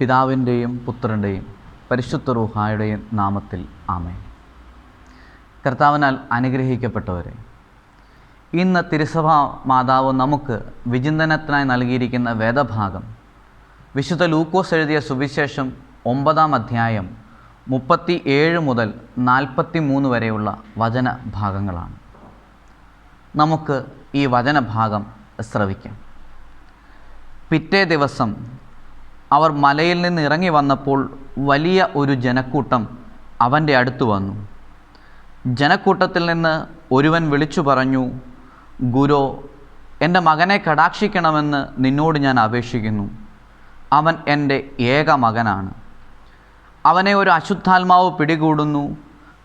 പിതാവിന്റെയും പുത്രന്റെയും പരിശുദ്ധ റൂഹായുടെയും നാമത്തിൽ ആമേ കർത്താവിനാൽ അനുഗ്രഹിക്കപ്പെട്ടവരെ ഇന്ന് തിരുസഭ മാതാവ് നമുക്ക് വിചിന്തനത്തിനായി നൽകിയിരിക്കുന്ന വേദഭാഗം വിശുദ്ധ ലൂക്കോസ് എഴുതിയ സുവിശേഷം ഒമ്പതാം അധ്യായം മുപ്പത്തി ഏഴ് മുതൽ നാൽപ്പത്തി മൂന്ന് വരെയുള്ള വചന ഭാഗങ്ങളാണ്. നമുക്ക് ഈ വചനഭാഗം ശ്രവിക്കാം. പിറ്റേ ദിവസം അവർ മലയിൽ നിന്ന് ഇറങ്ങി വന്നപ്പോൾ വലിയ ഒരു ജനക്കൂട്ടം അവന്റെ അടുത്ത് വന്നു. ജനക്കൂട്ടത്തിൽ നിന്ന് ഒരുവൻ വിളിച്ചു പറഞ്ഞു ഗുരു എന്റെ മകനെ കടാക്ഷിക്കണമെന്ന് നിന്നോട് ഞാൻ അപേക്ഷിക്കുന്നു. അവൻ എന്റെ ഏക മകനാണ്. അവനെ ഒരു അശുദ്ധാത്മാവ് പിടികൂടുന്നു.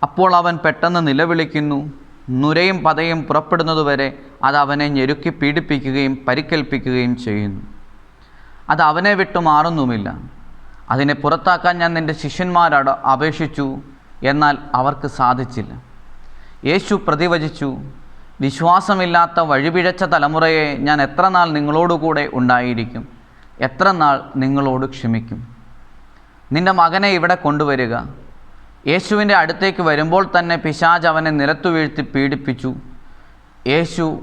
അപ്പോൾ അവൻ പെട്ടെന്ന് നിലവിളിക്കുന്നു. നുരയും പതയും പുറപ്പെടുന്നതുവരെ അത് അവനെ ഞെരുക്കി പീഡിപ്പിക്കുകയും പരിക്കേൽപ്പിക്കുകയും ചെയ്യുന്നു. അത് അവനെ വിട്ടു മാറുന്നുമില്ല. അതിനെ പുറത്താക്കാൻ ഞാൻ നിന്റെ ശിഷ്യന്മാരോട് അപേക്ഷിച്ചു എന്നാൽ അവർക്ക് സാധിച്ചില്ല. യേശു പ്രതിവചിച്ചു വിശ്വാസമില്ലാത്ത വഴിപിഴച്ച തലമുറയെ ഞാൻ എത്ര നാൾ നിങ്ങളോടുകൂടെ ഉണ്ടായിരിക്കും? എത്ര നാൾ നിങ്ങളോട് ക്ഷമിക്കും? നിന്റെ മകനെ ഇവിടെ കൊണ്ടുവരിക. യേശുവിന്റെ അടുത്തേക്ക് വരുമ്പോൾ തന്നെ പിശാജ് അവനെ നിലത്തു വീഴ്ത്തി പീഡിപ്പിച്ചു. യേശു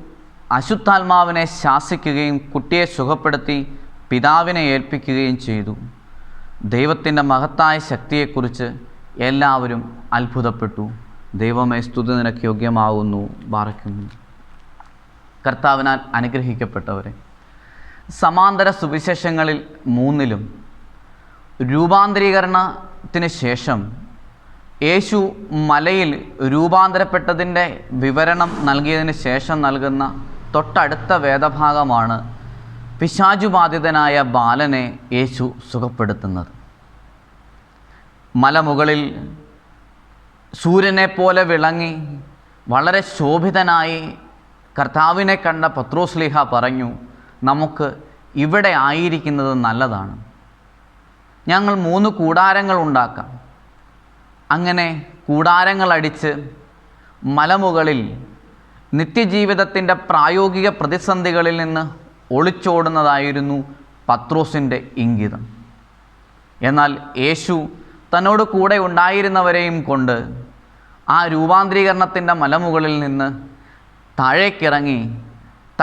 അശുദ്ധാത്മാവിനെ ശാസിക്കുകയും കുട്ടിയെ സുഖപ്പെടുത്തി പിതാവിനെ ഏൽപ്പിക്കുകയും ചെയ്തു. ദൈവത്തിന്റെ മഹത്തായ ശക്തിയെക്കുറിച്ച് എല്ലാവരും അത്ഭുതപ്പെട്ടു. ദൈവമേ സ്തുതി നിനക്ക് യോഗ്യമാവുന്നു ബാറയ്ക്കുന്നു കർത്താവിനാൽ അനുഗ്രഹിക്കപ്പെട്ടവരെ സമാന്തര സുവിശേഷങ്ങളിൽ മൂന്നിലും രൂപാന്തരീകരണത്തിന് ശേഷം യേശു മലയിൽ രൂപാന്തരപ്പെട്ടതിന്റെ വിവരണം നൽകിയതിന് ശേഷം നൽകുന്ന തൊട്ടടുത്ത വേദഭാഗമാണ് പിശാചുബാധിതനായ ബാലനെ യേശു സുഖപ്പെടുത്തുന്നത്. മലമുകളിൽ സൂര്യനെ പോലെ വിളങ്ങി വളരെ ശോഭിതനായി കർത്താവിനെ കണ്ട പത്രോസ്ലിഹ പറഞ്ഞു നമുക്ക് ഇവിടെ ആയിരിക്കുന്നത് നല്ലതാണ്. ഞങ്ങൾ മൂന്ന് കൂടാരങ്ങൾ ഉണ്ടാക്കാം. അങ്ങനെ കൂടാരങ്ങളടിച്ച് മലമുകളിൽ നിത്യജീവിതത്തിന്റെ പ്രായോഗിക പ്രതിസന്ധികളിൽ നിന്ന് ഒളിച്ചോടുന്നതായിരുന്നു പത്രോസിന്റെ ഇംഗിതം. എന്നാൽ യേശു തന്നോട് കൂടെ ഉണ്ടായിരുന്നവരെയും കൊണ്ട് ആ രൂപാന്തരീകരണത്തിന്റെ മലമുകളിൽ നിന്ന് താഴേക്കിറങ്ങി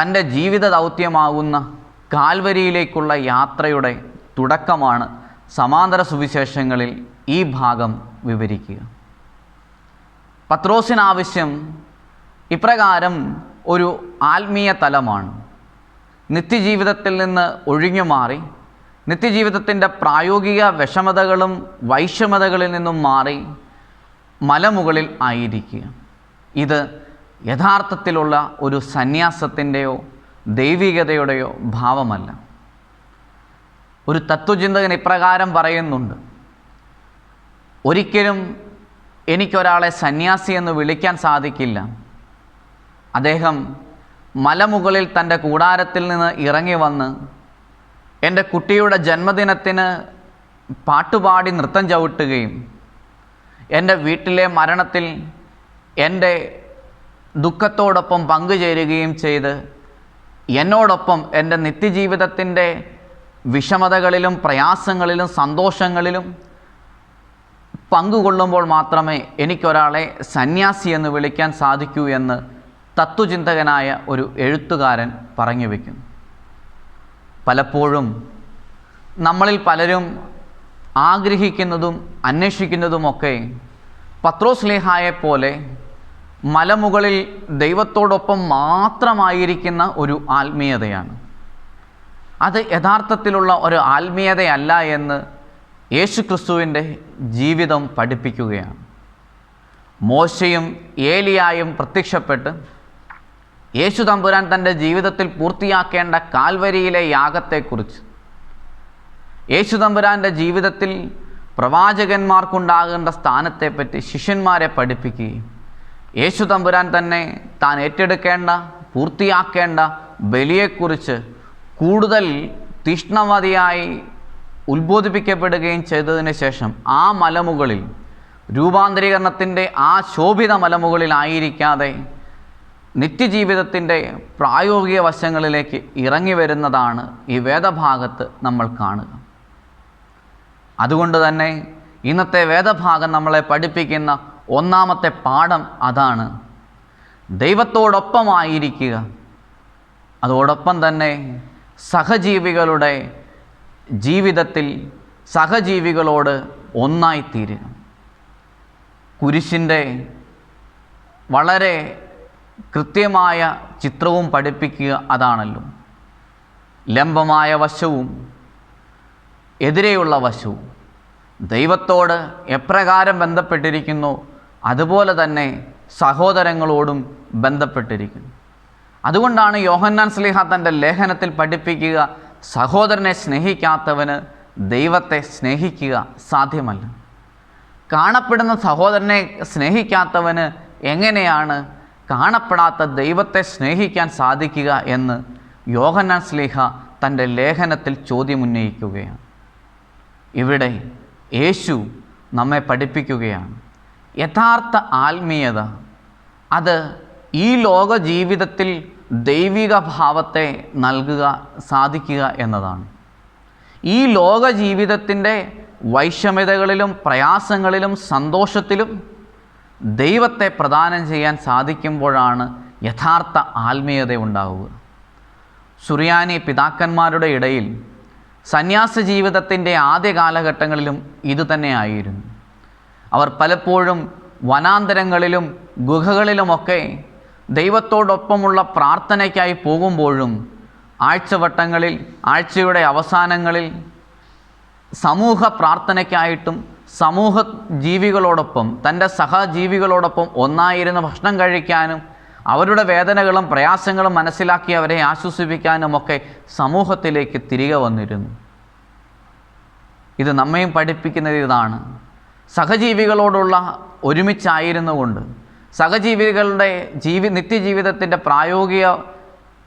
തന്റെ ജീവിത ദൗത്യമാകുന്ന കാൽവരിയിലേക്കുള്ള യാത്രയുടെ തുടക്കമാണ് സമാന്തര സുവിശേഷങ്ങളിൽ ഈ ഭാഗം വിവരിക്കുക. പത്രോസിനാവശ്യം ഇപ്രകാരം ഒരു ആത്മീയ തലമാണ്. നിത്യജീവിതത്തിൽ നിന്ന് ഒഴിഞ്ഞു മാറി നിത്യജീവിതത്തിന്റെ പ്രായോഗിക വിഷമതകളും വൈഷമതകളിൽ നിന്നും മാറി മലമുകളിൽ ആയിരിക്കുക. ഇത് യഥാർത്ഥത്തിലുള്ള ഒരു സന്യാസത്തിന്റെയോ ദൈവികതയുടെയോ ഭാവമല്ല. ഒരു തത്വചിന്തകൻ ഇപ്രകാരം പറയുന്നുണ്ട് ഒരിക്കലും എനിക്കൊരാളെ സന്യാസി എന്ന് വിളിക്കാൻ സാധിക്കില്ല. അദ്ദേഹം മലമുകളിൽ തന്റെ കൂടാരത്തിൽ നിന്ന് ഇറങ്ങി വന്ന് എന്റെ കുട്ടിയുടെ ജന്മദിനത്തിന് പാട്ടുപാടി നൃത്തം ചവിട്ടുകയും എന്റെ വീട്ടിലെ മരണത്തിൽ എന്റെ ദുഃഖത്തോടൊപ്പം പങ്കുചേരുകയും ചെയ്ത് എന്നോടൊപ്പം എന്റെ നിത്യജീവിതത്തിന്റെ വിഷമതകളിലും പ്രയാസങ്ങളിലും സന്തോഷങ്ങളിലും പങ്കുകൊള്ളുമ്പോൾ മാത്രമേ എനിക്കൊരാളെ സന്യാസി എന്ന് വിളിക്കാൻ സാധിക്കൂ എന്ന് തത്വചിന്തകനായ ഒരു എഴുത്തുകാരൻ പറഞ്ഞു വയ്ക്കുന്നു. പലപ്പോഴും നമ്മളിൽ പലരും ആഗ്രഹിക്കുന്നതും അന്വേഷിക്കുന്നതുമൊക്കെ പത്രോസ്ലേഹായെ പോലെ മലമുകളിൽ ദൈവത്തോടൊപ്പം മാത്രമായിരിക്കുന്ന ഒരു ആത്മീയതയാണ്. അത് യഥാർത്ഥത്തിലുള്ള ഒരു ആത്മീയതയല്ല എന്ന് യേശു ക്രിസ്തുവിന്റെ ജീവിതം പഠിപ്പിക്കുകയാണ്. മോശയും ഏലിയായും പ്രത്യക്ഷപ്പെട്ട് യേശു തമ്പുരാൻ തന്റെ ജീവിതത്തിൽ പൂർത്തിയാക്കേണ്ട കാൽവരിയിലെ യാഗത്തെക്കുറിച്ച്. യേശു തമ്പുരാന്റെ ജീവിതത്തിൽ പ്രവാചകന്മാർക്കുണ്ടാകേണ്ട സ്ഥാനത്തെപ്പറ്റി ശിഷ്യന്മാരെ പഠിപ്പിക്കുകയും യേശു തമ്പുരാൻ തന്നെ താൻ ഏറ്റെടുക്കേണ്ട പൂർത്തിയാക്കേണ്ട ബലിയെക്കുറിച്ച് കൂടുതൽ തീഷ്ണവതിയായി ഉത്ബോധിപ്പിക്കപ്പെടുകയും ചെയ്തതിന് ശേഷം ആ മലമുകളിൽ രൂപാന്തരീകരണത്തിന്റെ ആ ശോഭിത മലമുകളിലായിരിക്കാതെ നിത്യജീവിതത്തിന്റെ പ്രായോഗിക വശങ്ങളിലേക്ക് ഇറങ്ങി വരുന്നതാണ് ഈ വേദഭാഗത്ത് നമ്മൾ കാണുക. അതുകൊണ്ട് തന്നെ ഇന്നത്തെ വേദഭാഗം നമ്മളെ പഠിപ്പിക്കുന്ന ഒന്നാമത്തെ പാഠം അതാണ് ദൈവത്തോടൊപ്പമായിരിക്കുക. അതോടൊപ്പം തന്നെ സഹജീവികളുടെ ജീവിതത്തിൽ സഹജീവികളോട് ഒന്നായിത്തീരുക. കുരിശിന്റെ വളരെ കൃത്യമായ ചിത്രവും പഠിപ്പിക്കുക അതാണല്ലോ. ലംബമായ വശവും എതിരെയുള്ള വശവും. ദൈവത്തോട് എപ്രകാരം ബന്ധപ്പെട്ടിരിക്കുന്നു അതുപോലെ തന്നെ സഹോദരങ്ങളോടും ബന്ധപ്പെട്ടിരിക്കുന്നു. അതുകൊണ്ടാണ് യോഹന്നാൻ സ്ലിഹ തന്റെ ലേഖനത്തിൽ പഠിപ്പിക്കുക സഹോദരനെ സ്നേഹിക്കാത്തവന് ദൈവത്തെ സ്നേഹിക്കുക സാധ്യമല്ല. കാണപ്പെടുന്ന സഹോദരനെ സ്നേഹിക്കാത്തവന് എങ്ങനെയാണ് കാണപ്പെടാത്ത ദൈവത്തെ സ്നേഹിക്കാൻ സാധിക്കുക എന്ന് യോഹന്നാൻ സ്ലീഹ തന്റെ ലേഖനത്തിൽ ചോദ്യമുന്നയിക്കുകയാണ്. ഇവിടെ യേശു നമ്മെ പഠിപ്പിക്കുകയാണ്. യഥാർത്ഥ ആത്മീയത അത് ഈ ലോക ജീവിതത്തിൽ ദൈവിക ഭാവത്തെ നൽകുക സാധിക്കുക എന്നതാണ്. ഈ ലോക ജീവിതത്തിന്റെ വൈഷമ്യതകളിലും പ്രയാസങ്ങളിലും സന്തോഷത്തിലും ദൈവത്തെ പ്രദാനം ചെയ്യാൻ സാധിക്കുമ്പോഴാണ് യഥാർത്ഥ ആത്മീയത ഉണ്ടാവുക. സുറിയാനി പിതാക്കന്മാരുടെ ഇടയിൽ സന്യാസ ജീവിതത്തിന്റെ ആദ്യ കാലഘട്ടങ്ങളിലും ഇതുതന്നെയായിരുന്നു അവർ പലപ്പോഴും വനാന്തരങ്ങളിലും ഗുഹകളിലുമൊക്കെ ദൈവത്തോടൊപ്പമുള്ള പ്രാർത്ഥനയ്ക്കായി പോകുമ്പോഴും ആഴ്ചവട്ടങ്ങളിൽ ആഴ്ചയുടെ അവസാനങ്ങളിൽ സമൂഹ പ്രാർത്ഥനയ്ക്കായിട്ടും സമൂഹ ജീവികളോടൊപ്പം തന്റെ സഹജീവികളോടൊപ്പം ഒന്നായിരുന്ന് ഭക്ഷണം കഴിക്കാനും അവരുടെ വേദനകളും പ്രയാസങ്ങളും മനസ്സിലാക്കി അവരെ ആശ്വസിപ്പിക്കാനും ഒക്കെ സമൂഹത്തിലേക്ക് തിരികെ വന്നിരുന്നു. ഇത് നമ്മയും പഠിപ്പിക്കുന്നത് ഇതാണ്. സഹജീവികളോടുള്ള ഒരുമിച്ചായിരുന്നു കൊണ്ട് സഹജീവികളുടെ ജീവി നിത്യജീവിതത്തിന്റെ പ്രായോഗിക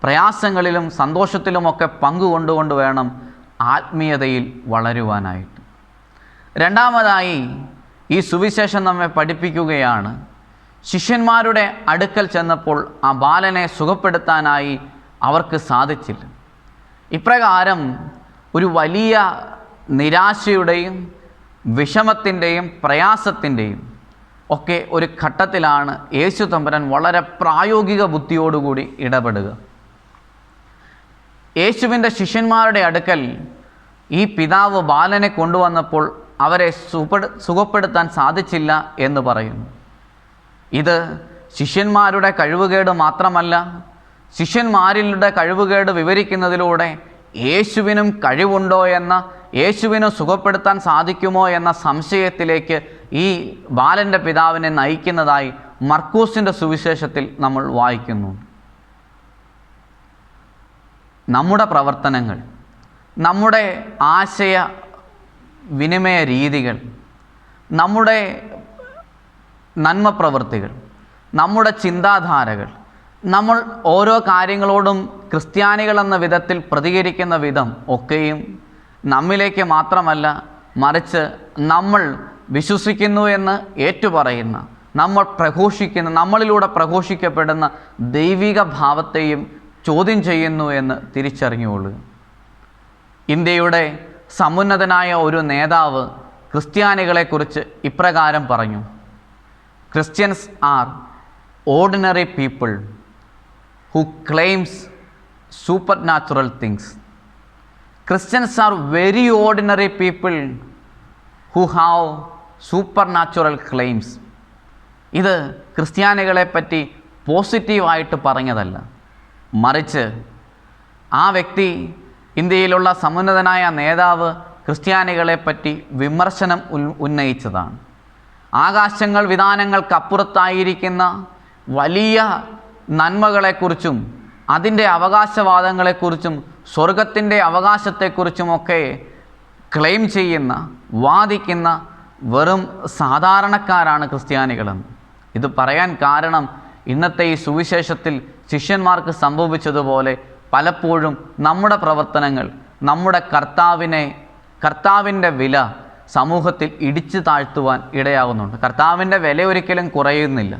പ്രയാസങ്ങളിലും സന്തോഷത്തിലുമൊക്കെ പങ്കുകൊണ്ടുകൊണ്ട് വേണം ആത്മീയതയിൽ വളരുവാനായിട്ട്. രണ്ടാമതായി ഈ സുവിശേഷം നമ്മെ പഠിപ്പിക്കുകയാണ്. ശിഷ്യന്മാരുടെ അടുക്കൽ ചെന്നപ്പോൾ ആ ബാലനെ സുഖപ്പെടുത്താനായി അവർക്ക് സാധിച്ചില്ല. ഇപ്രകാരം ഒരു വലിയ നിരാശയുടെയും വിഷമത്തിന്റെയും പ്രയാസത്തിന്റെയും ഒക്കെ ഒരു ഘട്ടത്തിലാണ് യേശു തമ്പുരാൻ വളരെ പ്രായോഗിക ബുദ്ധിയോടുകൂടി ഇടപെടുക. യേശുവിന്റെ ശിഷ്യന്മാരുടെ അടുക്കൽ ഈ പിതാവ് ബാലനെ കൊണ്ടുവന്നപ്പോൾ അവരെ സുഖപ്പെട് സുഖപ്പെടുത്താൻ സാധിച്ചില്ല എന്ന് പറയുന്നു. ഇത് ശിഷ്യന്മാരുടെ കഴിവുകേട് മാത്രമല്ല ശിഷ്യന്മാരിലുടെ കഴിവുകേട് വിവരിക്കുന്നതിലൂടെ യേശുവിനും കഴിവുണ്ടോ എന്ന യേശുവിനെ സുഖപ്പെടുത്താൻ സാധിക്കുമോ എന്ന സംശയത്തിലേക്ക് ഈ ബാലന്റെ പിതാവിനെ നയിക്കുന്നതായി മർക്കൂസിന്റെ സുവിശേഷത്തിൽ നമ്മൾ വായിക്കുന്നു. നമ്മുടെ പ്രവർത്തനങ്ങൾ നമ്മുടെ ആശയ വിനിമയ രീതികൾ നമ്മുടെ നന്മ പ്രവൃത്തികൾ നമ്മുടെ ചിന്താധാരകൾ നമ്മൾ ഓരോ കാര്യങ്ങളോടും ക്രിസ്ത്യാനികൾ എന്ന വിധത്തിൽ പ്രതികരിക്കുന്ന വിധം ഒക്കെയും നമ്മിലേക്ക് മാത്രമല്ല മറിച്ച് നമ്മൾ വിശ്വസിക്കുന്നു എന്ന് ഏറ്റുപറയുന്ന നമ്മൾ പ്രഘോഷിക്കുന്ന നമ്മളിലൂടെ പ്രഘോഷിക്കപ്പെടുന്ന ദൈവിക ഭാവത്തെയും ചോദ്യം ചെയ്യുന്നു എന്ന് തിരിച്ചറിഞ്ഞുകൊള്ളുക ഇന്ത്യയുടെ സമുന്നതനായ ഒരു നേതാവ് ക്രിസ്ത്യാനികളെക്കുറിച്ച് ഇപ്രകാരം പറഞ്ഞു. Christians are ordinary people who claims supernatural things. Christians are very ordinary people who have supernatural claims. ഇത് ക്രിസ്ത്യാനികളെ പറ്റി പോസിറ്റീവായിട്ട് പറഞ്ഞതല്ല. മറിച്ച് ആ വ്യക്തി ഇന്ത്യയിലുള്ള സമുന്നതനായ നേതാവ് ക്രിസ്ത്യാനികളെ പറ്റി വിമർശനം ഉന്നയിച്ചതാണ്. ആകാശങ്ങൾ വിധാനങ്ങൾക്കപ്പുറത്തായിരിക്കുന്ന വലിയ നന്മകളെക്കുറിച്ചും അതിന്റെ അവകാശവാദങ്ങളെക്കുറിച്ചും സ്വർഗത്തിന്റെ അവകാശത്തെക്കുറിച്ചുമൊക്കെ ക്ലെയിം ചെയ്യുന്ന വാദിക്കുന്ന വെറും സാധാരണക്കാരാണ് ക്രിസ്ത്യാനികളെന്ന്. ഇത് പറയാൻ കാരണം ഇന്നത്തെ ഈ സുവിശേഷത്തിൽ ശിഷ്യന്മാർക്ക് സംഭവിച്ചതുപോലെ പലപ്പോഴും നമ്മുടെ പ്രവർത്തനങ്ങൾ നമ്മുടെ കർത്താവിനെ കർത്താവിന്റെ വില സമൂഹത്തിൽ ഇടിച്ചു താഴ്ത്തുവാൻ ഇടയാകുന്നുണ്ട്. കർത്താവിന്റെ വില ഒരിക്കലും കുറയുന്നില്ല.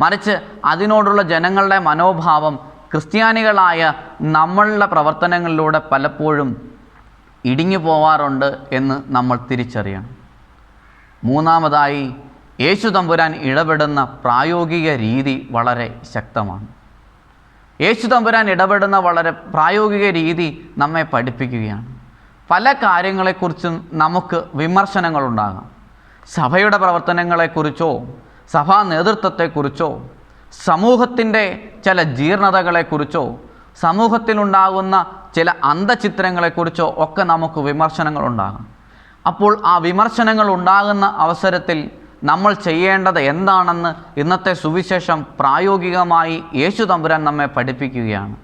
മറിച്ച് അതിനോടുള്ള ജനങ്ങളുടെ മനോഭാവം ക്രിസ്ത്യാനികളായ നമ്മളുടെ പ്രവർത്തനങ്ങളിലൂടെ പലപ്പോഴും ഇടിഞ്ഞു പോവാറുണ്ട് എന്ന് നമ്മൾ തിരിച്ചറിയണം. മൂന്നാമതായി യേശു തമ്പുരാൻ ഇടപെടുന്ന പ്രായോഗിക രീതി വളരെ ശക്തമാണ്. യേശു തമ്പുരാൻ ഇടപെടുന്ന വളരെ പ്രായോഗിക രീതി നമ്മെ പഠിപ്പിക്കുകയാണ്. പല കാര്യങ്ങളെക്കുറിച്ചും നമുക്ക് വിമർശനങ്ങളുണ്ടാകാം. സഭയുടെ പ്രവർത്തനങ്ങളെക്കുറിച്ചോ സഭാ നേതൃത്വത്തെക്കുറിച്ചോ സമൂഹത്തിന്റെ ചില ജീർണതകളെക്കുറിച്ചോ സമൂഹത്തിലുണ്ടാകുന്ന ചില അന്ധചിത്രങ്ങളെക്കുറിച്ചോ ഒക്കെ നമുക്ക് വിമർശനങ്ങളുണ്ടാകാം. അപ്പോൾ ആ വിമർശനങ്ങൾ ഉണ്ടാകുന്ന അവസരത്തിൽ നമ്മൾ ചെയ്യേണ്ടത് എന്താണെന്ന് ഇന്നത്തെ സുവിശേഷം പ്രായോഗികമായി യേശു തമ്പുരാൻ നമ്മെ പഠിപ്പിക്കുകയാണ്.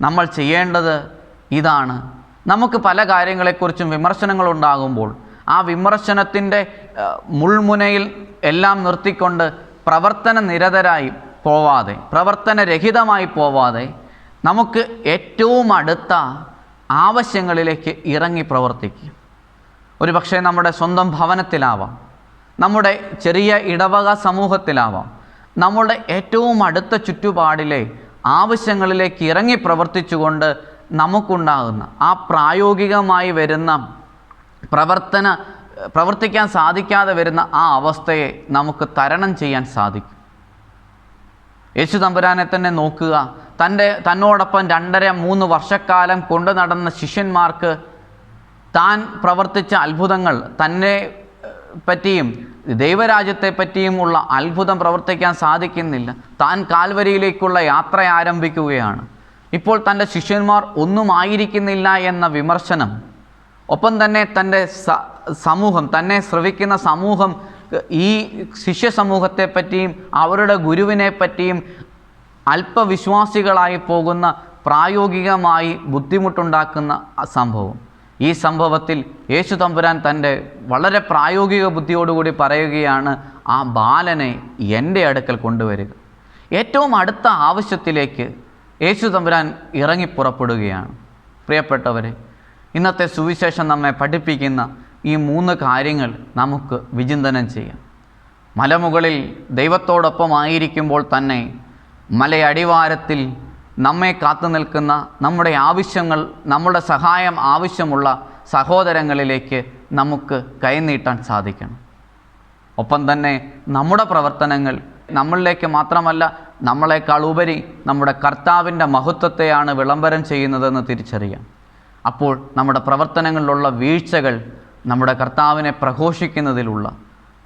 നമ്മൾ ചെയ്യേണ്ടത് ഇതാണ്. നമുക്ക് പല കാര്യങ്ങളെക്കുറിച്ചും വിമർശനങ്ങൾ ഉണ്ടാകുമ്പോൾ ആ വിമർശനത്തിന്റെ മുൾമുനയിൽ എല്ലാം നിർത്തിക്കൊണ്ട് പ്രവർത്തന നിരതരായി പോവാതെ പ്രവർത്തനരഹിതമായി പോവാതെ നമുക്ക് ഏറ്റവും അടുത്ത ആവശ്യങ്ങളിലേക്ക് ഇറങ്ങി പ്രവർത്തിക്കുക ഒരു പക്ഷേ നമ്മുടെ സ്വന്തം ഭവനത്തിലാവാം. നമ്മുടെ ചെറിയ ഇടവക സമൂഹത്തിലാവാം. നമ്മുടെ ഏറ്റവും അടുത്ത ചുറ്റുപാടിലെ ആവശ്യങ്ങളിലേക്ക് ഇറങ്ങി പ്രവർത്തിച്ചുകൊണ്ട് നമുക്കുണ്ടാകുന്ന ആ പ്രായോഗികമായി വരുന്ന പ്രവർത്തന പ്രവർത്തിക്കാൻ സാധിക്കാതെ വരുന്ന ആ അവസ്ഥയെ നമുക്ക് തരണം ചെയ്യാൻ സാധിക്കും. യേശു തമ്പുരാനെ തന്നെ നോക്കുക. തന്റെ തന്നോടൊപ്പം രണ്ടര മൂന്ന് വർഷക്കാലം കൊണ്ടു നടന്ന ശിഷ്യന്മാർക്ക് താൻ പ്രവർത്തിച്ച അത്ഭുതങ്ങൾ തന്നെ പറ്റിയും ദൈവരാജ്യത്തെ പറ്റിയും ഉള്ള അത്ഭുതം പ്രവർത്തിക്കാൻ സാധിക്കുന്നില്ല. താൻ കാൽവരിയിലേക്കുള്ള യാത്ര ആരംഭിക്കുകയാണ്. ഇപ്പോൾ തന്റെ ശിഷ്യന്മാർ ഒന്നും ആയിരിക്കുന്നില്ല എന്ന വിമർശനം ഒപ്പം തന്നെ തന്റെ സമൂഹം തന്നെ ശ്രവിക്കുന്ന സമൂഹം ഈ ശിഷ്യ സമൂഹത്തെ പറ്റിയും അവരുടെ ഗുരുവിനെ പറ്റിയും അല്പവിശ്വാസികളായി പോകുന്ന പ്രായോഗികമായി ബുദ്ധിമുട്ടുണ്ടാക്കുന്ന സംഭവം. ഈ സംഭവത്തിൽ യേശു തമ്പുരാൻ തന്റെ വളരെ പ്രായോഗിക ബുദ്ധിയോടുകൂടി പറയുകയാണ് ആ ബാലനെ എന്റെ അടുക്കൽ കൊണ്ടുവരിക. ഏറ്റവും അടുത്ത ആവശ്യത്തിലേക്ക് യേശു തമ്പുരാൻ ഇറങ്ങി പുറപ്പെടുകയാണ്. പ്രിയപ്പെട്ടവരെ ഇന്നത്തെ സുവിശേഷം നമ്മെ പഠിപ്പിക്കുന്ന ഈ മൂന്ന് കാര്യങ്ങൾ നമുക്ക് വിചിന്തനം ചെയ്യാം. മലമുകളിൽ ദൈവത്തോടൊപ്പം ആയിരിക്കുമ്പോൾ തന്നെ മലയടിവാരത്തിൽ നമ്മെ കാത്തു നിൽക്കുന്ന നമ്മുടെ ആവശ്യങ്ങൾ നമ്മുടെ സഹായം ആവശ്യമുള്ള സഹോദരങ്ങളിലേക്ക് നമുക്ക് കൈനീട്ടാൻ സാധിക്കണം. ഒപ്പം തന്നെ നമ്മുടെ പ്രവർത്തനങ്ങൾ നമ്മളിലേക്ക് മാത്രമല്ല നമ്മളെക്കാൾ ഉപരി നമ്മുടെ കർത്താവിന്റെ മഹത്വത്തെയാണ് വിളംബരം ചെയ്യുന്നതെന്ന് തിരിച്ചറിയാം. അപ്പോൾ നമ്മുടെ പ്രവർത്തനങ്ങളിലുള്ള വീഴ്ചകൾ നമ്മുടെ കർത്താവിനെ പ്രഘോഷിക്കുന്നതിലുള്ള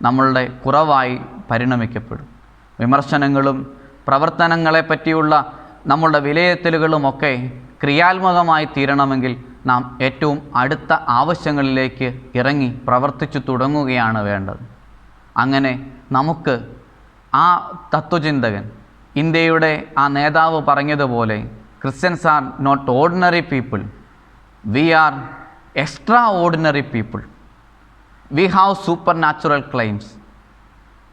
നമ്മളുടെ കുറവായി പരിണമിക്കപ്പെടും. വിമർശനങ്ങളും പ്രവർത്തനങ്ങളെ പറ്റിയുള്ള നമ്മളുടെ വിലയിരുത്തലുകളുമൊക്കെ ക്രിയാത്മകമായി തീരണമെങ്കിൽ നാം ഏറ്റവും അടുത്ത ആവശ്യങ്ങളിലേക്ക് ഇറങ്ങി പ്രവർത്തിച്ചു തുടങ്ങുകയാണ് വേണ്ടത്. അങ്ങനെ നമുക്ക് ആ തത്വചിന്തകൻ ഇന്ത്യയുടെ ആ നേതാവ് പറഞ്ഞതുപോലെ Christians are not ordinary people we are extraordinary people we have supernatural claims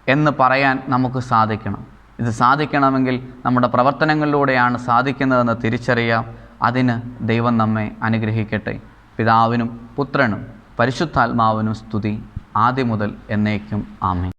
എന്ന് പറയാൻ നമുക്ക് സാധിക്കണം. ഇത് സാധിക്കണമെങ്കിൽ നമ്മുടെ പ്രവർത്തനങ്ങളിലൂടെയാണ് സാധിക്കുന്നതെന്ന് തിരിച്ചറിയാം. അതിന് ദൈവം നമ്മെ അനുഗ്രഹിക്കട്ടെ. പിതാവിനും പുത്രനും പരിശുദ്ധാത്മാവിനും സ്തുതി. ആദ്യം മുതൽ എന്നേക്കും. ആമേ